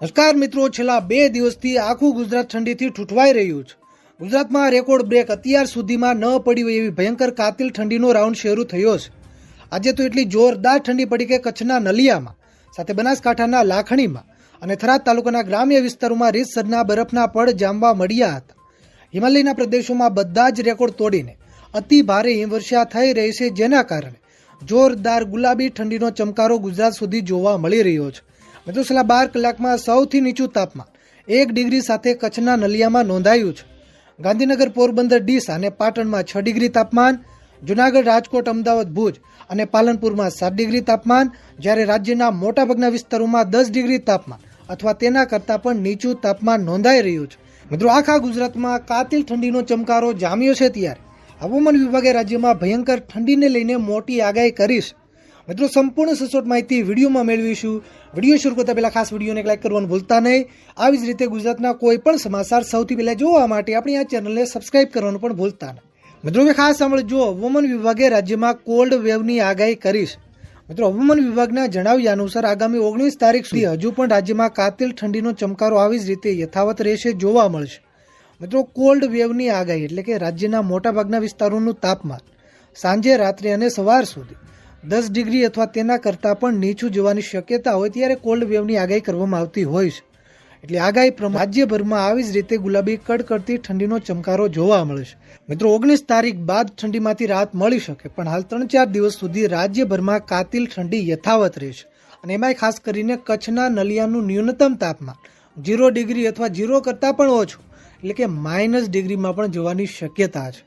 નમસ્કાર મિત્રો, છેલ્લા બે દિવસથી આખું ગુજરાત ઠંડીથી ઠૂંઠવાઈ રહ્યું છે. ગુજરાતમાં રેકોર્ડ બ્રેક અત્યાર સુધીમાં ન પડી હોય એવી ભયંકર કાતિલ ઠંડીનો રાઉન્ડ શરૂ થયો છે. આજે તો એટલી જોરદાર ઠંડી પડી કે કચ્છના નલિયામાં, સાથે બનાસકાંઠાના લાખણીમાં અને થરાદ તાલુકાના ગ્રામ્ય વિસ્તારોમાં રીતસરના બરફના પડ જામવા મળ્યા હતા. હિમાલયના પ્રદેશોમાં બધા જ રેકોર્ડ તોડીને અતિ ભારે હિમવર્ષા થઈ રહી છે, જેના કારણે જોરદાર ગુલાબી ઠંડીનો ચમકારો ગુજરાત સુધી જોવા મળી રહ્યો છે. મિત્રો છેલ્લા બાર કલાકમાં સૌથી નીચું તાપમાન, એક ડિગ્રી સાથે કચ્છના નલિયામાં નોંધાયું છે. ગાંધીનગર પોરબંદર ડીસા અને પાટણમાં છ ડિગ્રી તાપમાન, જુનાગઢ રાજકોટ અમદાવાદ ભુજ અને પાલનપુરમાં સાત ડિગ્રી તાપમાન, જ્યારે રાજ્યના મોટાભાગના વિસ્તારોમાં દસ ડિગ્રી તાપમાન અથવા તેના કરતાં પણ નીચું તાપમાન નોંધાઈ રહ્યું છે. મિત્રો, આખા ગુજરાતમાં કાતિલ ઠંડીનો ચમકારો જામ્યો છે ત્યારે. હવામાન વિભાગે રાજ્યમાં ભયંકર ઠંડીને લઈને મોટી આગાહી કરી છે. મિત્રો, સંપૂર્ણ સચોટ માહિતી વિડીયોમાં મેળવીશું. વીડિયો શરૂ કરતા પહેલા ખાસ વિડીયોને લાઈક કરવાનું ભૂલતા નહીં. આવી જ રીતે ગુજરાતના કોઈ પણ સમાચાર સૌથી પહેલા જોવા માટે આપણી આ ચેનલને સબસ્ક્રાઇબ કરવાનું પણ ભૂલતા નહીં. મિત્રો, હવે ખાસ સાંભળજો હવામાન વિભાગે રાજ્યમાં કોલ્ડ વેવની આગાહી કરી છે, મિત્રો, હવામાન વિભાગના જણાવ્યા અનુસાર આગામી ઓગણીસ તારીખ સુધી હજુ પણ રાજ્યમાં કાતિલ ઠંડીનો ચમકારો આવી જ રીતે યથાવત રહેશે જોવા મળશે. મિત્રો કોલ્ડ વેવની આગાહી એટલે કે રાજ્યના મોટાભાગના વિસ્તારોનું તાપમાન સાંજે, રાત્રે અને સવાર સુધી દસ ડિગ્રી અથવા તેના કરતાં પણ નીચું જવાની શક્યતા હોય ત્યારે કોલ્ડ વેવની આગાહી કરવામાં આવતી હોય છે. એટલે આગાહી પ્રમાણે રાજ્યભરમાં આવી જ રીતે ગુલાબી કડકડતી ઠંડીનો ચમકારો જોવા મળે છે. મિત્રો, ઓગણીસ તારીખ બાદ ઠંડીમાંથી રાહત મળી શકે, પણ હાલ ત્રણ ચાર દિવસ સુધી રાજ્યભરમાં કાતિલ ઠંડી યથાવત રહેશે અને એમાંય ખાસ કરીને કચ્છના નલિયાનું ન્યૂનતમ તાપમાન, ઝીરો ડિગ્રી અથવા ઝીરો કરતાં પણ ઓછું, એટલે કે માઇનસ ડિગ્રીમાં પણ જવાની શક્યતા છે.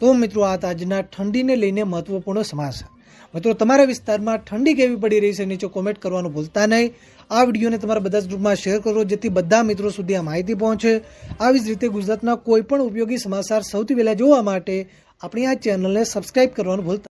તો મિત્રો આ આજના ઠંડીને લઈને મહત્વપૂર્ણ સમાચાર. મિત્રો, તમારા વિસ્તારમાં ઠંડી કેવી પડી રહી છે નીચે કોમેન્ટ કરવાનું ભૂલતા નહીં. આ વિડીયોને તમારા બધા જ ગ્રુપમાં શેર કરો, જેથી બધા મિત્રો સુધી આ માહિતી પહોંચે. આવી જ રીતે ગુજરાતના કોઈ પણ ઉપયોગી સમાચાર સૌથી પહેલાં જોવા માટે આપણી આ ચેનલને સબસ્ક્રાઇબ કરવાનું ભૂલતા